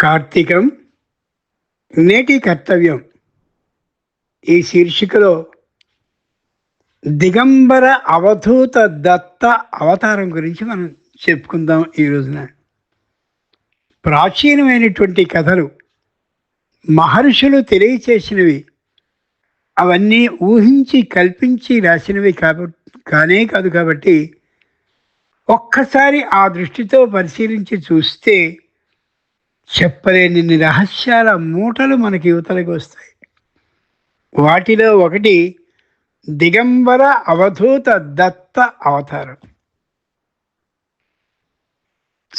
కార్తీకం నేటి కర్తవ్యం. ఈ శీర్షికలో దిగంబర అవధూత దత్త అవతారం గురించి మనం చెప్పుకుందాం ఈ రోజున. ప్రాచీనమైనటువంటి కథలు మహర్షులు తెలియచేసినవి. అవన్నీ ఊహించి కల్పించి రాసినవి కాబట్టి కానే కాదు కాబట్టి ఒక్కసారి ఆ దృష్టితో పరిశీలించి చూస్తే చెప్పలేని రహస్యాల మూటలు మనకి యువతలకు వస్తాయి. వాటిలో ఒకటి దిగంబర అవధూత దత్త అవతారం.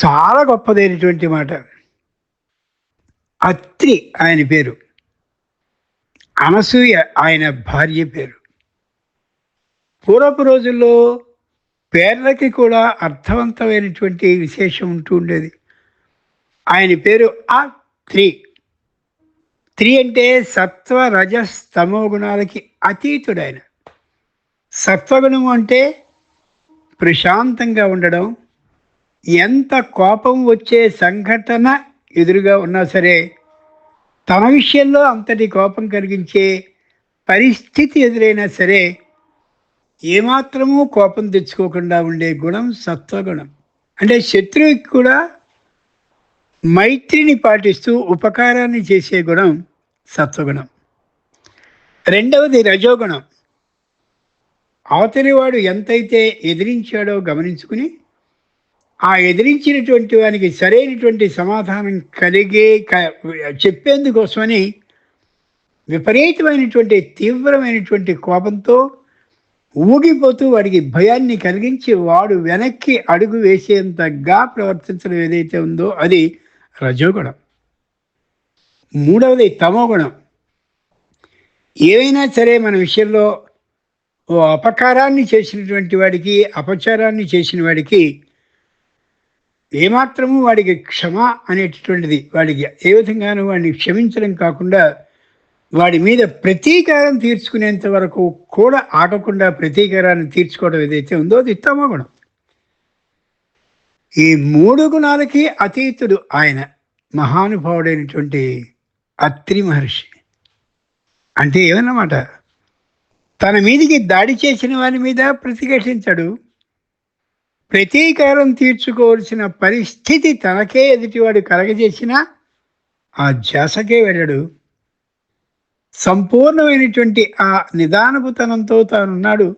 చాలా గొప్పదైనటువంటి మాట. అత్రి ఆయన పేరు. అనసూయ ఆయన భార్య పేరు. పూర్వపు రోజుల్లో పేర్లకి కూడా అర్థవంతమైనటువంటి విశేషం ఉంటూ ఉండేది. ఆయన పేరు ఆ త్రీ. త్రీ అంటే సత్వ రజస్ తమో గుణాలకి అతీతుడైన. సత్వగుణం అంటే ప్రశాంతంగా ఉండడం. ఎంత కోపం వచ్చే సంఘటన ఎదురుగా ఉన్నా సరే తన విషయంలో అంతటి కోపం కలిగించే పరిస్థితి ఎదురైనా సరే ఏమాత్రమూ కోపం తెచ్చుకోకుండా ఉండే గుణం సత్వగుణం. అంటే శత్రువుకి కూడా మైత్రిని పాటిస్తూ ఉపకారాన్ని చేసే గుణం సత్వగుణం. రెండవది రజోగుణం. అవతలివాడు ఎంతైతే ఎదిరించాడో గమనించుకుని ఆ ఎదిరించినటువంటి వానికి సరైనటువంటి సమాధానం కలిగే క- చెప్పేందుకోసమని విపరీతమైనటువంటి తీవ్రమైనటువంటి కోపంతో ఊగిపోతూ వాడికి భయాన్ని కలిగించి వాడు వెనక్కి అడుగు వేసేంతగా ప్రవర్తించడం ఏదైతే ఉందో అది రజోగుణం. మూడవది తమోగుణం. ఏవైనా సరే మన విషయంలో ఓ అపకారాన్ని చేసినటువంటి వాడికి అపచారాన్ని చేసిన వాడికి ఏమాత్రము వాడికి క్షమ అనేటటువంటిది వాడికి ఏ విధంగానూ వాడిని క్షమించడం కాకుండా వాడి మీద ప్రతీకారం తీర్చుకునేంత వరకు కూడా ఆగకుండా ప్రతీకారాన్ని తీర్చుకోవడం ఏదైతే ఉందో అది తమోగుణం. ఈ మూడు గుణాలకి అతీతుడు ఆయన మహానుభావుడైనటువంటి అత్రి మహర్షి. అంటే ఏమన్నమాట? తన మీదికి దాడి చేసిన వారి మీద ప్రతిఘటించడు. ప్రతీకారం తీర్చుకోవాల్సిన పరిస్థితి తనకే ఎదుటివాడు కలగజేసినా ఆ ధ్యాసకే వెళ్ళడు. సంపూర్ణమైనటువంటి ఆ నిదానపుతనంతో తానున్నాడు.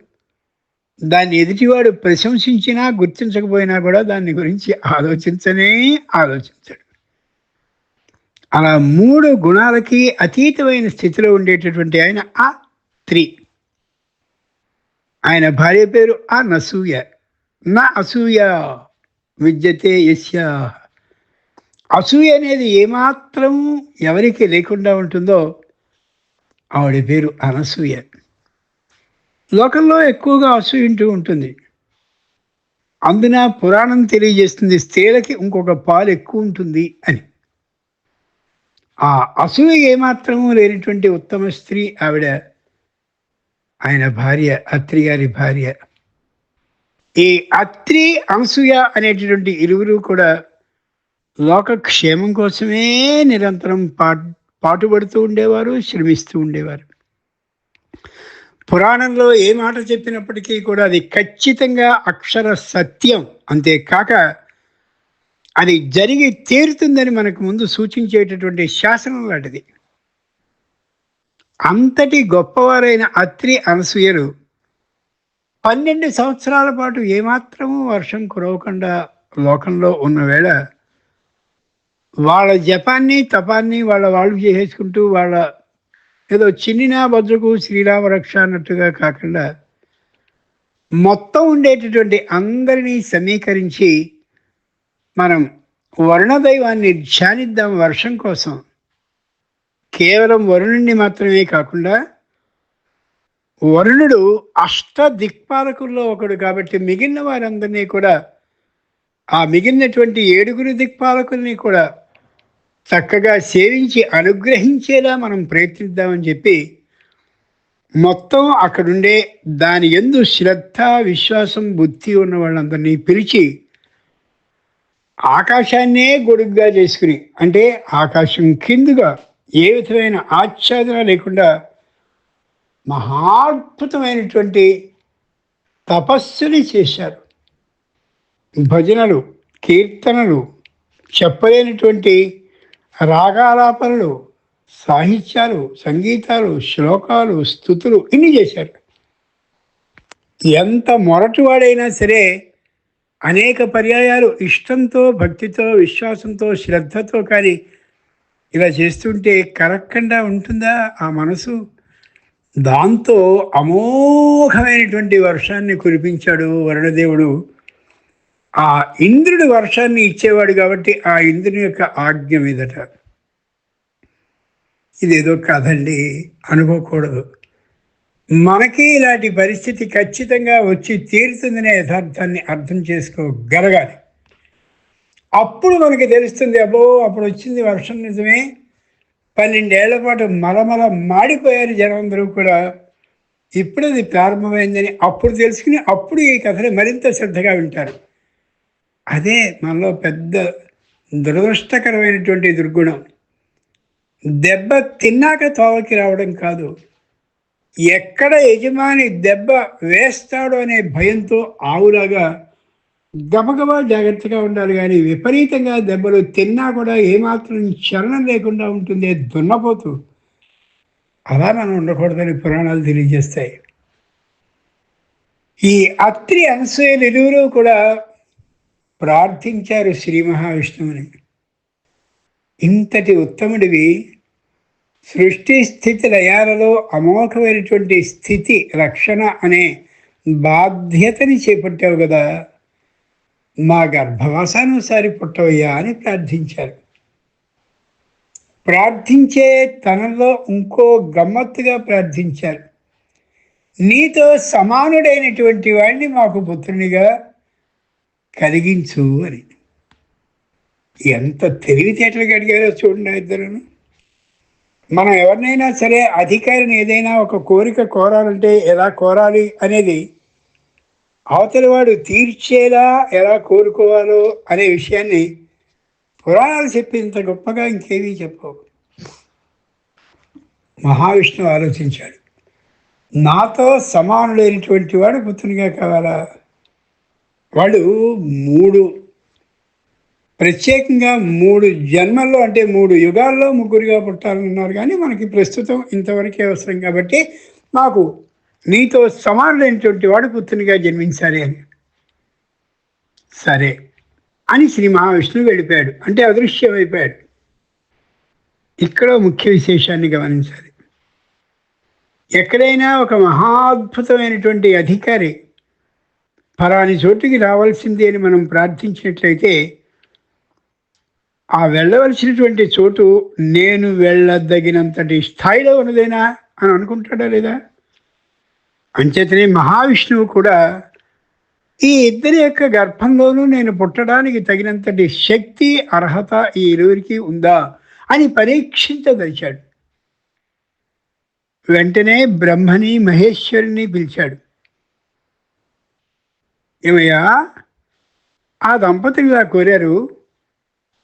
దాన్ని ఎదుటివాడు ప్రశంసించినా గుర్తించకపోయినా కూడా దాని గురించి ఆలోచించనే ఆలోచించడు. అలా మూడు గుణాలకి అతీతమైన స్థితిలో ఉండేటటువంటి ఆయన ఆ త్రీ ఆయన భార్య పేరు ఆ నసూయ. నా అసూయ విద్యతే యస్య. అసూయ అనేది ఏమాత్రం ఎవరికి లేకుండా ఉంటుందో ఆవిడ పేరు అనసూయ. లోకంలో ఎక్కువగా అసూయింటూ ఉంటుంది. అందున పురాణం తెలియజేస్తుంది స్త్రీలకి ఇంకొక పాలు ఎక్కువ ఉంటుంది అని. ఆ అసూయ ఏమాత్రము లేనటువంటి ఉత్తమ స్త్రీ ఆవిడ ఆయన భార్య అత్రి గారి భార్య. ఈ అత్రి అనసూయ అనేటటువంటి ఇరువురు కూడా లోక క్షేమం కోసమే నిరంతరం పా పాటుపడుతూ ఉండేవారు శ్రమిస్తూ ఉండేవారు. పురాణంలో ఏ మాట చెప్పినప్పటికీ కూడా అది ఖచ్చితంగా అక్షర సత్యం. అంతేకాక అది జరిగి తీరుతుందని మనకు ముందు సూచించేటటువంటి శాసనం లాంటిది. అంతటి గొప్పవారైన అత్రి అనసూయలు పన్నెండు సంవత్సరాల పాటు ఏమాత్రము వర్షం కురవకుండా లోకంలో ఉన్న వేళ వాళ్ళ జపాన్ని తపాన్ని వాళ్ళ వాళ్ళు చేసేసుకుంటూ వాళ్ళ ఏదో చిన్నిన భద్రకు శ్రీరామ రక్ష అన్నట్టుగా కాకుండా మొత్తం ఉండేటటువంటి అందరినీ సమీకరించి మనం వరుణదైవాన్ని ధ్యానిద్దాం వర్షం కోసం. కేవలం వరుణుణ్ణి మాత్రమే కాకుండా వరుణుడు అష్ట దిక్పాలకుల్లో ఒకడు కాబట్టి మిగిలిన వారందరినీ కూడా ఆ మిగిలినటువంటి ఏడుగురు దిక్పాలకుల్ని కూడా చక్కగా సేవించి అనుగ్రహించేలా మనం ప్రయత్నిద్దామని చెప్పి మొత్తం అక్కడుండే దాని ఎందు శ్రద్ధ విశ్వాసం బుద్ధి ఉన్న వాళ్ళందరినీ పిలిచి ఆకాశాన్నే గొడుగ్గా చేసుకుని అంటే ఆకాశం కిందుగా ఏ విధమైన ఆచ్ఛాదన లేకుండా మహాద్భుతమైనటువంటి తపస్సుని చేశారు. భజనలు కీర్తనలు చెప్పలేనటువంటి రాగాలాపనలు సాహిత్యాలు సంగీతాలు శ్లోకాలు స్థుతులు ఇన్ని చేశారు. ఎంత మొరటివాడైనా సరే అనేక పర్యాయాలు ఇష్టంతో భక్తితో విశ్వాసంతో శ్రద్ధతో కానీ ఇలా చేస్తుంటే కరక్కండా ఉంటుందా ఆ మనసు? దాంతో అమోఘమైనటువంటి వర్షాన్ని కురిపించాడు వరుణదేవుడు. ఆ ఇంద్రుడు వర్షాన్ని ఇచ్చేవాడు కాబట్టి ఆ ఇంద్రుని యొక్క ఆజ్ఞ మీదట. ఇదేదో కాదండి అనుకోకూడదు. మనకి ఇలాంటి పరిస్థితి ఖచ్చితంగా వచ్చి తీరుతుందనే యథార్థాన్ని అర్థం చేసుకోగలగాలి. అప్పుడు మనకి తెలుస్తుంది అబ్బో అప్పుడు వచ్చింది వర్షం నిజమే. పన్నెండేళ్ళ పాటు మలమల మాడిపోయారు జనమందరూ కూడా. ఇప్పుడు అది ప్రారంభమైందని అప్పుడు తెలుసుకుని అప్పుడు ఈ కథని మరింత శ్రద్ధగా వింటారు. అదే మనలో పెద్ద దురదృష్టకరమైనటువంటి దుర్గుణం. దెబ్బ తిన్నాక తోవకి రావడం కాదు. ఎక్కడ యజమాని దెబ్బ వేస్తాడో అనే భయంతో ఆవులాగా గబగబా జాగ్రత్తగా ఉండాలి కానీ విపరీతంగా దెబ్బలు తిన్నా కూడా ఏమాత్రం చలనం లేకుండా ఉంటుంది దున్నపోతూ. అలా మనం ఉండకూడదని పురాణాలు తెలియజేస్తాయి. ఈ అత్రి అనసూయలు ఇరువురు కూడా ప్రార్థించారు శ్రీ మహావిష్ణువుని. ఇంతటి ఉత్తముడివి సృష్టి స్థితి లయాలలో అమోఘమైనటువంటి స్థితి రక్షణ అనే బాధ్యతని చేపట్టావు కదా. మా గర్భవాసానుసారి పుట్టవయ్యా అని ప్రార్థించారు. ప్రార్థించే తనలో ఇంకో గమ్మత్తుగా ప్రార్థించారు. నీతో సమానుడైనటువంటి వాడిని మాకు పుత్రునిగా కలిగించు అని. ఎంత తెలివితేటలుగా అడిగారో చూడండి ఇద్దరును. మనం ఎవరినైనా సరే అధికారిని ఏదైనా ఒక కోరిక కోరాలంటే ఎలా కోరాలి అనేది అవతలి వాడు తీర్చేలా ఎలా కోరుకోవాలో అనే విషయాన్ని పురాణాలు చెప్పేంత గొప్పగా ఇంకేమీ చెప్పవు. మహావిష్ణువు ఆలోచించాడు. నాతో సమానుడైనటువంటి వాడు పుత్రునిగా కావాలా? వాళ్ళు మూడు ప్రత్యేకంగా మూడు జన్మల్లో అంటే మూడు యుగాల్లో ముగ్గురుగా పుట్టాలన్నారు కానీ మనకి ప్రస్తుతం ఇంతవరకే అవసరం కాబట్టి మాకు నీతో సమానులైనటువంటి వాడు పుత్రునిగా జన్మించాలి అని. సరే. అని శ్రీ మహావిష్ణువు వెళ్ళిపోయాడు. అంటే అదృశ్యమైపోయాడు. ఇక్కడ ముఖ్య విశేషాన్ని గమనించాలి. ఎక్కడైనా ఒక మహాద్భుతమైనటువంటి అధికారి ఫలాని చోటుకి రావాల్సిందే అని మనం ప్రార్థించినట్లయితే ఆ వెళ్ళవలసినటువంటి చోటు నేను వెళ్ళదగినంతటి స్థాయిలో ఉన్నదేనా అని అనుకుంటాడా లేదా? అంచేతనే మహావిష్ణువు కూడా ఈ ఇద్దరి యొక్క గర్భంలోనూ నేను పుట్టడానికి తగినంతటి శక్తి అర్హత ఈ ఇరువురికి ఉందా అని పరీక్షించదలిచాడు. వెంటనే బ్రహ్మని మహేశ్వరుని పిలిచాడు. ఏమయ్యా? ఆ దంపతులు ఇలా కోరారు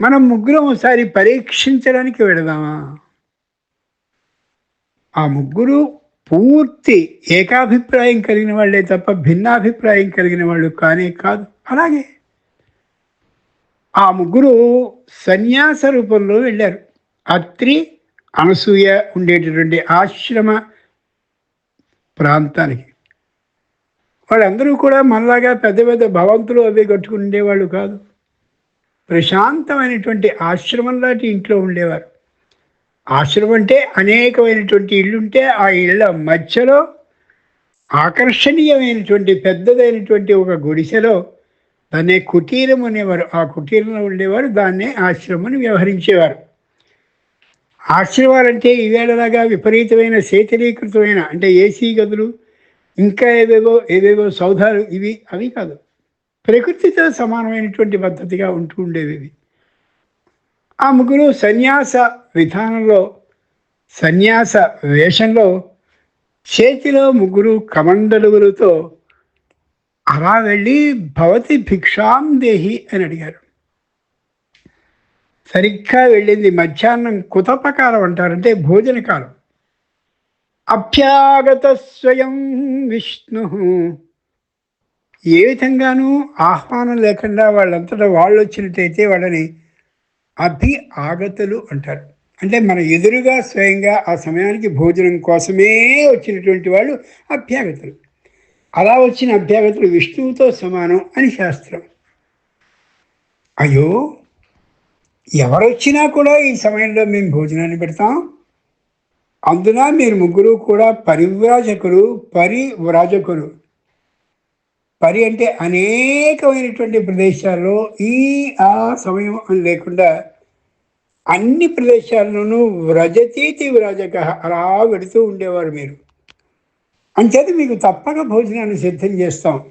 మనం ముగ్గురం ఒకసారి పరీక్షించడానికి వెళదామా? ఆ ముగ్గురు పూర్తి ఏకాభిప్రాయం కలిగిన వాళ్ళే తప్ప భిన్నాభిప్రాయం కలిగిన వాళ్ళు కానే కాదు. అలాగే ఆ ముగ్గురు సన్యాస రూపంలో వెళ్ళారు. అత్రి అనసూయ ఉండేటటువంటి ఆశ్రమ ప్రాంతానికి. వాళ్ళందరూ కూడా మనలాగా పెద్ద పెద్ద భవంతులు అవి కట్టుకునేవాళ్ళు కాదు. ప్రశాంతమైనటువంటి ఆశ్రమం లాంటి ఇంట్లో ఉండేవారు. ఆశ్రమం అంటే అనేకమైనటువంటి ఇల్లుంటే ఆ ఇళ్ళ మధ్యలో ఆకర్షణీయమైనటువంటి పెద్దదైనటువంటి ఒక గుడిసెలో దాన్నే కుటీరం అనేవారు. ఆ కుటీరంలో ఉండేవారు. దాన్నే ఆశ్రమం వ్యవహరించేవారు. ఆశ్రమాలంటే ఈవేళలాగా విపరీతమైన శీతలీకృతమైన అంటే ఏసీ గదులు ఇంకా ఏవేవో ఏవేవో సౌధాలు ఇవి అవి కాదు. ప్రకృతితో సమానమైనటువంటి పద్ధతిగా ఉంటూ ఉండేవి ఆ ముగ్గురు సన్యాస విధానంలో సన్యాస వేషంలో చేతిలో ముగ్గురు కమండలుగులతో అలా వెళ్ళి భవతి భిక్షాం దేహి అని అడిగారు. సరిగ్గా వెళ్ళింది మధ్యాహ్నం కుతపకాలం అంటారంటే భోజనకాలం. అభ్యాగత స్వయం విష్ణు. ఏ విధంగానూ ఆహ్వానం లేకుండా వాళ్ళంతటా వాళ్ళు వచ్చినట్టయితే వాళ్ళని అభి ఆగతులు అంటారు. అంటే మన ఎదురుగా స్వయంగా ఆ సమయానికి భోజనం కోసమే వచ్చినటువంటి వాళ్ళు అభ్యాగతులు. అలా వచ్చిన అభ్యాగతులు విష్ణువుతో సమానం అని శాస్త్రం. అయ్యో! ఎవరొచ్చినా కూడా ఈ సమయంలో మేము భోజనాన్ని పెడతాం. అందున మీరు ముగ్గురు కూడా పరివ్రాజకులు పరివ్రాజకులు పరి అంటే అనేకమైనటువంటి ప్రదేశాల్లో ఈ ఆ సమయం అని లేకుండా అన్ని ప్రదేశాల్లోనూ వ్రజతీతి వ్రాజక అలా పెడుతూ ఉండేవారు మీరు. అంచేది మీకు తప్పక భోజనాన్ని సిద్ధం చేస్తాం.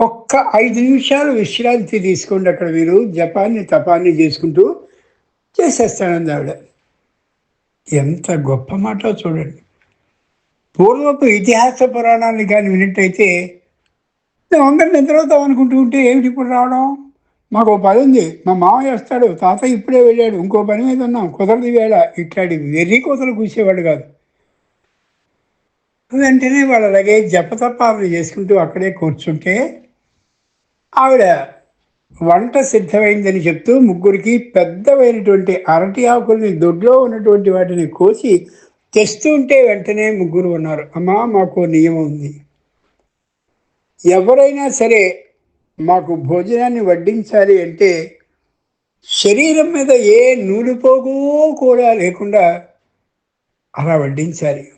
ఒక్క ఐదు నిమిషాలు విశ్రాంతి తీసుకోండి అక్కడ మీరు జపాన్ని తపాన్ని చేసుకుంటూ చేసేస్తాను ఆవిడ. ఎంత గొప్ప మాట చూడండి. పూర్వపు ఇతిహాస పురాణాన్ని కానీ వినట్టయితే మేమందరం నిద్రవుతాం అనుకుంటూ ఉంటే ఏమిటి ఇప్పుడు రావడం? మాకు ఒక పని ఉంది. మా మామయ్య వస్తాడు. తాత ఇప్పుడే వెళ్ళాడు. ఇంకో పని మీద ఉన్నాం. కుదరదు వేళ. ఇట్లాంటి వెర్రి కోతలు కూసేవాడు కాదు. వెంటనే వాళ్ళు అలాగే జపతపాలు చేసుకుంటూ అక్కడే కూర్చుంటే ఆవిడ వంట సిద్ధమైందని చెప్తూ ముగ్గురికి పెద్దవైనటువంటి అరటి ఆకుల్ని దొడ్లో ఉన్నటువంటి వాటిని కోసి తెస్తూ ఉంటే వెంటనే ముగ్గురు ఉన్నారు. అమ్మా మాకు నియమం ఉంది. ఎవరైనా సరే మాకు భోజనాన్ని వడ్డించాలి అంటే శరీరం మీద ఏ నూలుపోగు కూడా లేకుండా అలా వడ్డించాలి.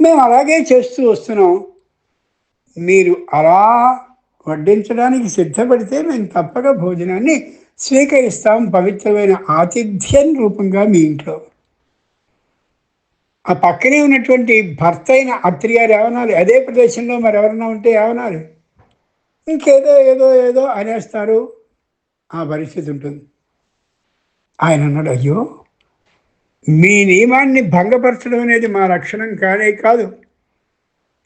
మేము అలాగే చేస్తూ వస్తున్నాం. మీరు అలా వడ్డించడానికి సిద్ధపడితే మేము తప్పక భోజనాన్ని స్వీకరిస్తాం. పవిత్రమైన ఆతిథ్యం రూపంగా మీ ఇంట్లో. ఆ పక్కనే ఉన్నటువంటి భర్త అయిన అత్రి గారు ఏమనాలి అదే ప్రదేశంలో మరి ఎవరన్నా ఉంటే ఏమనాలి ఇంకేదో ఏదో ఏదో అనేస్తారు. ఆ పరిస్థితి ఉంటుంది. ఆయన అన్నాడు అయ్యో మీ నియమాన్ని భంగపరచడం అనేది మా లక్షణం కానే కాదు.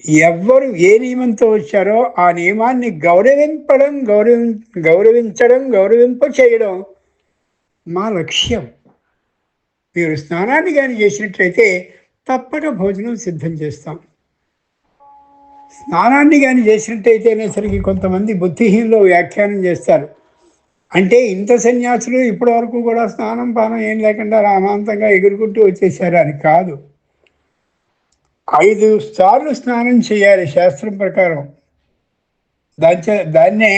ఎవ్వరు ఏ నియమంతో వచ్చారో ఆ నియమాన్ని గౌరవింపడం గౌరవి గౌరవించడం గౌరవింప చేయడం మా లక్ష్యం. మీరు స్నానాన్ని కానీ చేసినట్లయితే తప్పక భోజనం సిద్ధం చేస్తాం. స్నానాన్ని కానీ చేసినట్టయితేనేసరికి కొంతమంది బుద్ధిహీనలో వ్యాఖ్యానం చేస్తారు. అంటే ఇంత సన్యాసులు ఇప్పటి వరకు కూడా స్నానం పానం ఏం లేకుండా రామాంతంగా ఎగురుకుంటూ వచ్చేసారు అని కాదు. ఐదు సార్లు స్నానం చేయాలి శాస్త్రం ప్రకారం. దాని దాన్నే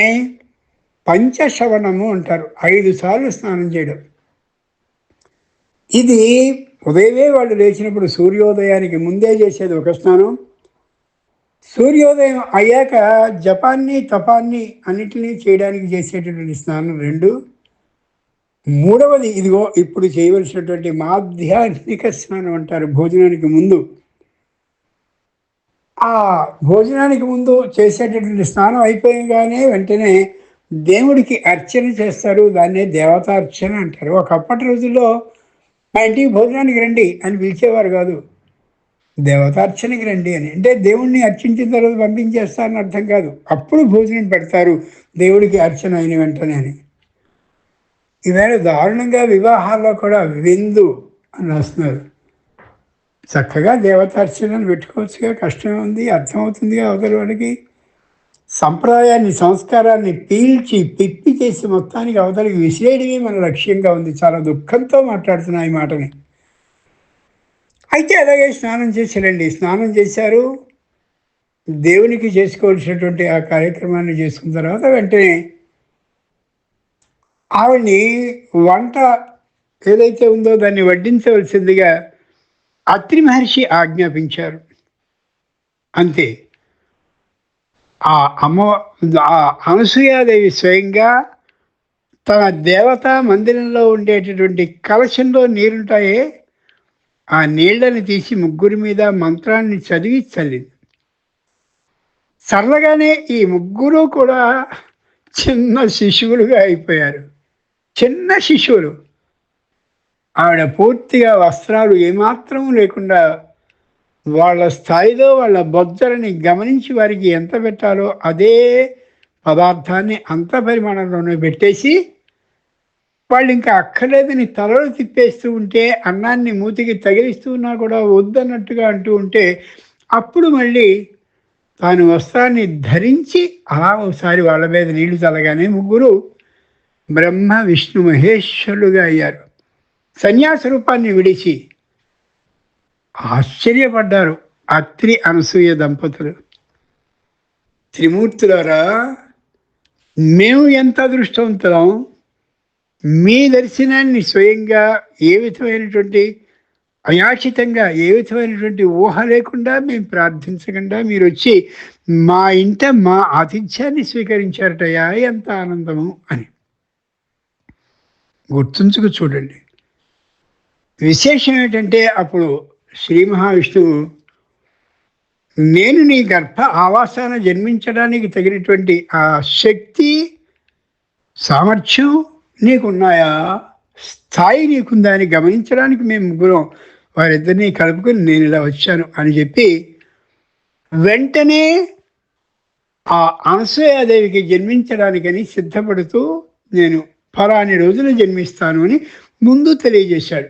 పంచశవనము అంటారు. ఐదు సార్లు స్నానం చేయడం. ఇది ఉదయమే వాళ్ళు లేచినప్పుడు సూర్యోదయానికి ముందే చేసేది ఒక స్నానం. సూర్యోదయం అయ్యాక జపాన్ని తపాన్ని అన్నిటినీ చేయడానికి చేసేటటువంటి స్నానం రెండు. మూడవది ఇదిగో ఇప్పుడు చేయవలసినటువంటి మాధ్యాత్మిక స్నానం అంటారు భోజనానికి ముందు. ఆ భోజనానికి ముందు చేసేటటువంటి స్నానం అయిపోయగానే వెంటనే దేవుడికి అర్చన చేస్తారు. దాన్నే దేవతార్చన అంటారు. ఒకప్పటి రోజుల్లో మా ఇంటికి భోజనానికి రండి అని పిలిచేవారు కాదు. దేవతార్చనకి రండి అని. అంటే దేవుణ్ణి అర్చించిన తర్వాత పంపించేస్తారని అర్థం కాదు. అప్పుడు భోజనం పెడతారు దేవుడికి అర్చన అయిన వెంటనే అని. ఈవేళ దారుణంగా వివాహాల్లో కూడా విందు అని వస్తున్నారు చక్కగా దేవతార్చనలు పెట్టుకోవచ్చుగా కష్టం ఉంది అర్థమవుతుందిగా అవతలి వాడికి. సంప్రదాయాన్ని సంస్కారాన్ని పీల్చి పిప్పి చేసి మొత్తానికి అవతలికి విసిరేయడమే మన లక్ష్యంగా ఉంది. చాలా దుఃఖంతో మాట్లాడుతున్నా ఈ మాటని. అయితే అలాగే స్నానం చేశారండి స్నానం చేశారు. దేవునికి చేసుకోవాల్సినటువంటి ఆ కార్యక్రమాన్ని చేసుకున్న తర్వాత వెంటనే ఆవిడ్ని వంట ఏదైతే ఉందో దాన్ని వడ్డించవలసిందిగా అత్రి మహర్షి ఆజ్ఞాపించారు. అంతే. ఆ అమ్మ ఆ అనసూయాదేవి స్వయంగా తన దేవతా మందిరంలో ఉండేటటువంటి కలశంలో నీరుంటాయే ఆ నీళ్ళని తీసి ముగ్గురి మీద మంత్రాన్ని చదివి చల్లింది. సరళగానే ఈ ముగ్గురు కూడా చిన్న శిశువులుగా అయిపోయారు. చిన్న శిశువులు. ఆవిడ పూర్తిగా వస్త్రాలు ఏమాత్రం లేకుండా వాళ్ళ స్థాయిలో వాళ్ళ బొజ్జలని గమనించి వారికి ఎంత పెట్టాలో అదే పదార్థాన్ని అంత పరిమాణంలోనే పెట్టేసి వాళ్ళు ఇంకా అక్కర్లేదని తలలు తిప్పేస్తూ ఉంటే అన్నాన్ని మూతికి తగిలిస్తూ ఉన్నా కూడా వద్దన్నట్టుగా అంటూ ఉంటే అప్పుడు మళ్ళీ తాను వస్త్రాన్ని ధరించి అలా ఒకసారి వాళ్ళ మీద నీళ్ళు చల్లగానే ముగ్గురు బ్రహ్మ విష్ణు మహేశ్వరులుగా అయ్యారు. సన్యాస రూపాన్ని విడిచి ఆశ్చర్యపడ్డారు అత్రి అనసూయ దంపతులు. త్రిమూర్తులారా మేము ఎంత అదృష్టవంతులం? మీ దర్శనాన్ని స్వయంగా ఏ విధమైనటువంటి అయాచితంగా ఏ విధమైనటువంటి ఊహ లేకుండా మేము ప్రార్థించకుండా మీరు వచ్చి మా ఇంట మా ఆతిథ్యాన్ని స్వీకరించారటయా? ఎంత ఆనందము అని. గుర్తుంచుకు చూడండి. విశేషం ఏంటంటే అప్పుడు శ్రీ మహావిష్ణువు నేను నీ గర్భ ఆవాసాన జన్మించడానికి తగినటువంటి ఆ శక్తి సామర్థ్యం నీకున్నాయా? స్థాయి నీకుందా అని గమనించడానికి మేము ముగ్గురం వారిద్దరినీ కలుపుకొని నేను ఇలా వచ్చాను అని చెప్పి వెంటనే ఆ అనసూయాదేవికి జన్మించడానికని సిద్ధపడుతూ నేను ఫలాని రోజున జన్మిస్తాను అని ముందు తెలియజేశాడు.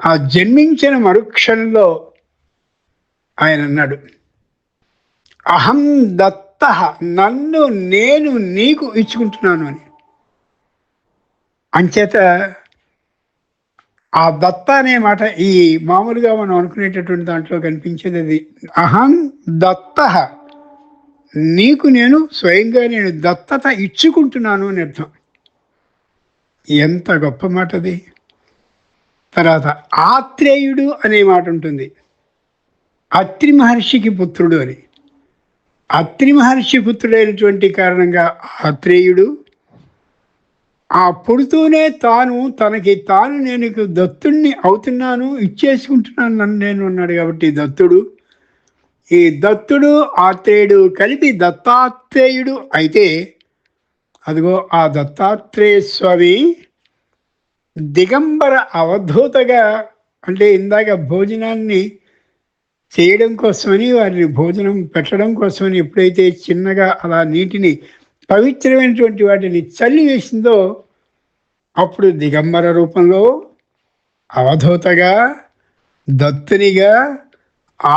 ఆ జన్మించిన మరుక్షణంలో ఆయన అన్నాడు అహం దత్త నన్ను నేను నీకు ఇచ్చుకుంటున్నాను అని. అంచేత ఆ దత్త అనే మాట ఈ మామూలుగా మనం అనుకునేటటువంటి దాంట్లో కనిపించేది అది అహం దత్త నీకు నేను స్వయంగా నేను దత్తత ఇచ్చుకుంటున్నాను అని అర్థం. ఎంత గొప్ప మాట అది తర్వాత ఆత్రేయుడు అనే మాట ఉంటుంది. అత్రి మహర్షికి పుత్రుడు అని. అత్రి మహర్షి పుత్రుడైనటువంటి కారణంగా ఆత్రేయుడు ఆ పుడుతూనే తాను తనకి తాను నేను దత్తుణ్ణి అవుతున్నాను ఇచ్చేసుకుంటున్నాను నన్ను నేను అన్నాడు కాబట్టి దత్తుడు. ఈ దత్తుడు ఆత్రేయుడు కలిపి దత్తాత్రేయుడు అయితే అదిగో ఆ దత్తాత్రేయ స్వామి దిగంబర అవధూతగా అంటే ఇందాక భోజనాన్ని చేయడం కోసమని వారిని భోజనం పెట్టడం కోసమని ఎప్పుడైతే చిన్నగా అలా నీటిని పవిత్రమైనటువంటి వాటిని చల్లి వేసిందో అప్పుడు దిగంబర రూపంలో అవధూతగా దత్తునిగా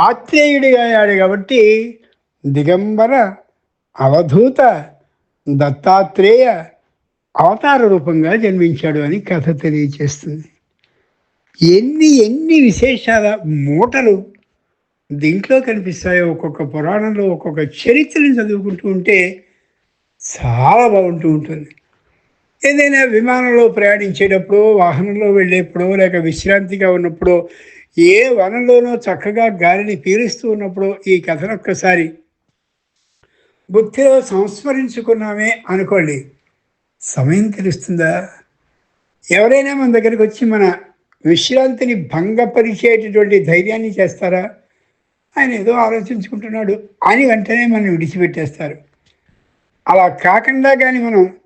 ఆత్రేయుడిగా అయ్యాడు కాబట్టి దిగంబర అవధూత దత్తాత్రేయ అవతార రూపంగా జన్మించాడు అని కథ తెలియచేస్తుంది. ఎన్ని ఎన్ని విశేషాల మూటలు దీంట్లో కనిపిస్తాయో ఒక్కొక్క పురాణంలో ఒక్కొక్క చరిత్రను చదువుకుంటూ ఉంటే చాలా బాగుంటూ ఉంటుంది. ఏదైనా విమానంలో ప్రయాణించేటప్పుడు వాహనంలో వెళ్ళేప్పుడు లేక విశ్రాంతిగా ఉన్నప్పుడు ఏ వనంలోనో చక్కగా గాలిని పీలుస్తూ ఉన్నప్పుడు ఈ కథను ఒక్కసారి బుద్ధిలో సంస్మరించుకున్నామే అనుకోండి. సమయం తెలుస్తుందా? ఎవరైనా మన దగ్గరికి వచ్చి మన విశ్రాంతిని భంగపరిచేటటువంటి ధైర్యాన్ని చేస్తారా? ఆయన ఏదో ఆలోచించుకుంటున్నాడు అని వెంటనే మనం విడిచిపెట్టేస్తారు. అలా కాకుండా కానీ మనం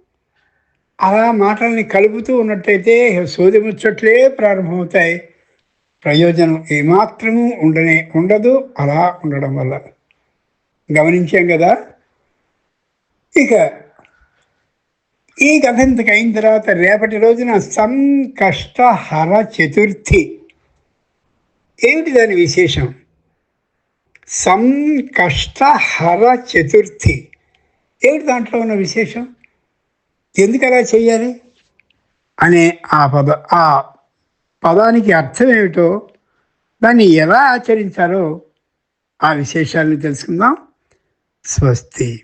అలా మాటల్ని కలుపుతూ ఉన్నట్టయితే సోది ముచ్చట్లే ప్రారంభమవుతాయి. ప్రయోజనం ఏమాత్రము ఉండనే ఉండదు అలా ఉండడం వల్ల. గమనించాం కదా? ఇక ఈ కథ ఇంతకైన తర్వాత రేపటి రోజున సంకష్టహర చతుర్థి. ఏమిటి దాని విశేషం? సంకష్టహర చతుర్థి. ఏమిటి దాంట్లో ఉన్న విశేషం? ఎందుకు అలా చేయాలి అనే ఆ పద ఆ పదానికి అర్థం ఏమిటో దాన్ని ఎలా ఆచరించాలో ఆ విశేషాలను తెలుసుకుందాం. స్వస్తి.